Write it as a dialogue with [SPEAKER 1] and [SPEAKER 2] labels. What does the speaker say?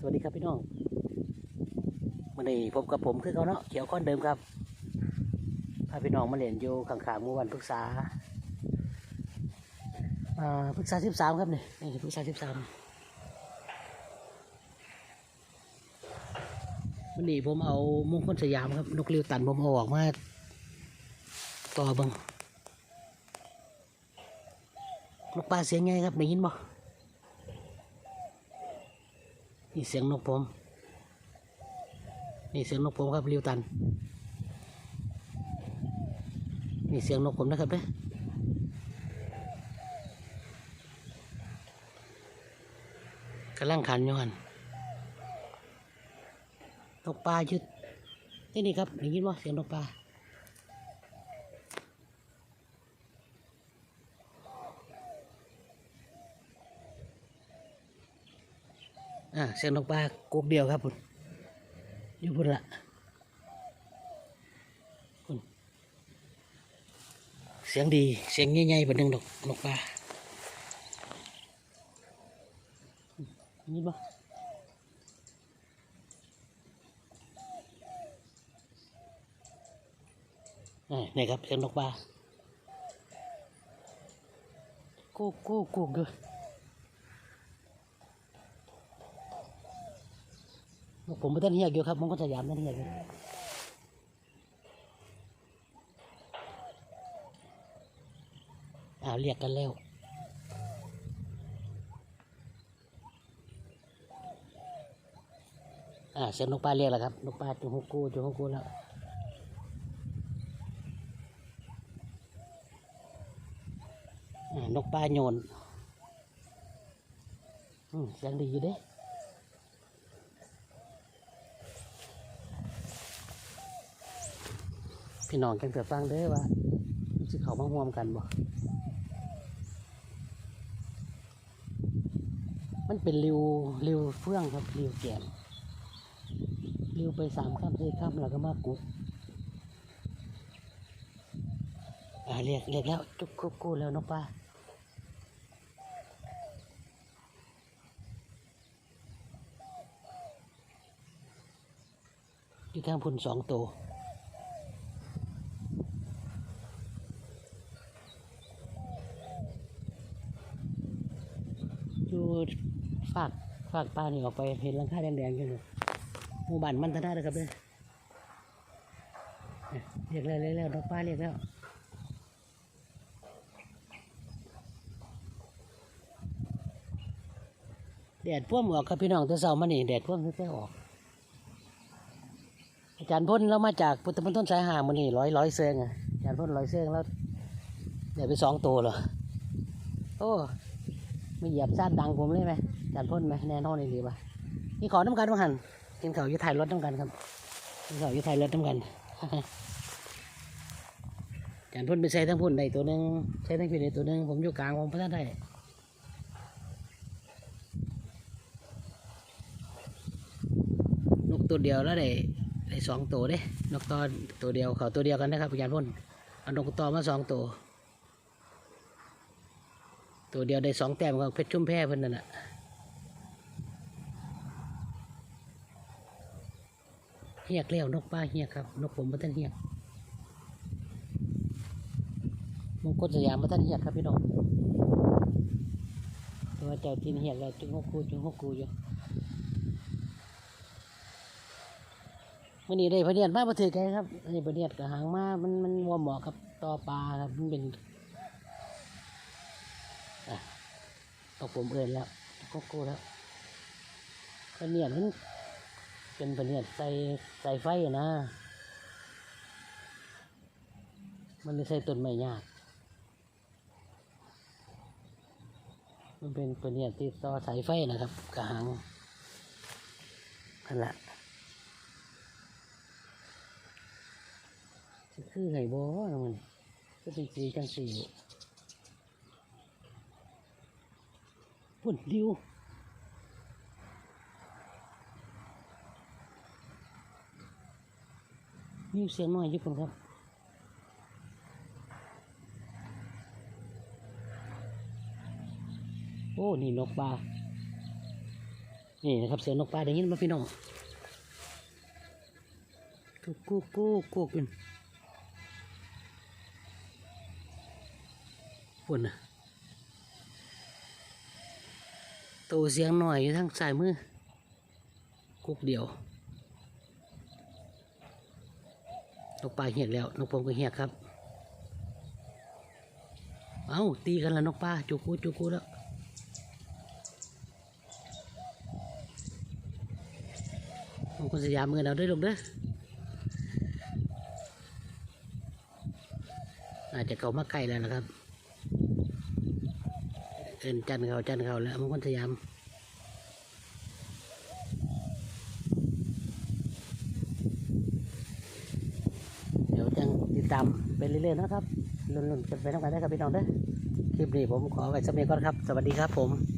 [SPEAKER 1] สวัสดีครับพี่น้องวันนี้พบกับผมคือเขาเนาะเขียวข้อนเดิมครับพาพี่น้องมาเรียนอยู่ข้างๆหมู่อวันปรึกษาอ่าปรึกษาสิบสามครับนี่นี่ปรึกษาสิบสามวันนี้ผมเอามงคลสยามครับนกเลียวตันผมเอาออกมาต่อบังนกปลาเสียงไงครับได้ยินบ่ นี่เสียงนกผม นี่เสียงนกผมครับริวตัน นี่เสียงนกผมนะครับเด้กำลังขันอยู่หันนกปลายึดนี่นี่ครับได้ยินว่าเสียงนกปลา อ่าเสียงนกปลากุกเดียวครับพุ่นอยู่พุ่นละพุ่นเสียงดีเสียงใหญ่ๆเป็นหนึ่งดอกนกปลานปะอ่นี่ครับเสียงนกปลากูกกูกกูกด้วย ผมไม่ต้นเฮียกอยู่ครับผมก็สยามต้นเฮียกอยู่อ่าเรียกกันแล้วอ่าเสียงนกปลาเรียกแล้วครับนกปลาจุฮกกูจุฮกกูแล้วอ่านกปลาโยนอืมเสียงดีอยู่เด้ พี่น้องกันเกิดฟังเด้อว่าสิเขามาห่วมกันบ่ มันเป็นริวริวเฟื่องครับริวแกนริวไปสามข้ามสี่ข้ามแล้วก็มากุกเรียกเรียกแล้วจุกกุกกูแล้วนกปลาอยู่ทางพุ่นสองตัว อยู่ฝากฝากปลานี่ออกไปเห็นลังคาแดงๆอยู่หมู่บ้านมันธนาเลยครับเนี่ยเรียกแล้วเรียกแล้วนกปลาเรียกแล้วแดดพ่วมออกครับพี่น้องตัวเสามานี่แดดพ่วมแท้ๆออก อาจารย์พ่นเรามาจากพุทธมณฑลสายหามันนี่ร้อยร้อยเซงอะอาจารย์พ่นร้อยเซงแล้วได้ไปสองตัวเหรอโอ้ ไม่เหยียบซาดดังผมเลยไหมจานพ่นไหมแน่นอนเลยดีป่ะนี่ขอน้ำกันมาหันกินเขาอยุทายรถน้ำกันครับกินเขาอยุทายรถน้ำกันจานพ่นไปใส่ทั้งพ่นได้ตัวหนึ่งใส่ทั้งพี่ได้ตัวหนึ่งผมอยู่กลางผมพระท่านได้นกตัวเดียวแล้วได้ได้สองตัวเด้นกตอตัวเดียวเขาตัวเดียวกันนะครับอาจารย์พ่นเอานกตอมาสองตัว ตัวเดียวได้สองแต้มของเพชรชุ่มแพรเพิ่นนั่นแหละเฮียกเลี้ยวนกป้าเฮียกครับ นกผมมาท่านเฮียกมงคลสยามมาท่านเฮียกครับพี่น้องตัวเจ้าทินเฮียกแล้วจุงหกกูจุงหกกูอยู่วันนี้ได้พะเนียดมาประถือไกครับอันนี้พะเนียดกับหางมามันมันวัวเหมาะกับต่อปลาครับมันเป็น ตกผมเอินแล้วก็กูแล้วปเนียดมันเป็นปเนียดใส่ใส่ไฟอะนะ มันไม่ใส่ต้นไม้ยากมันเป็นปเนียดที่ต่อสายไฟนะครับกระหังนั่นแหละคือไงบ่นมันก็เป็นสีจังสี ปุ่นริวมีเสียงน้อยอยู่ปุ่นครับโอ้ นี่นกปลา นี่นะครับเสียงนกปลาได้ยินไหมพี่น้องกุ๊กกุ๊กกุ๊กกุ๊กกันปุ่นนะ ตัวเสียงหน่อยอยู่ทางซ้ายมือกุกเดียวนกปลาเหียกแล้ว นกพงก็เหียกครับ เอาตีกันแล้วนกปลาจุกูจุกูแล้วผมคนสยามมือเราด้วยลูกเด้ออาจจะเก่ามาไกลแล้วนะครับ เอินจันเขาจันเขาแล้วมงคลสยามเดี๋ยวจังติดตามไปเรื่อยๆนะครับลุ้นๆกันไปทำงกันได้ครับพี่น้องเด้อคลิปนี้ผมขอไว้สักเพียงก่อนครับ สวัสดีครับผม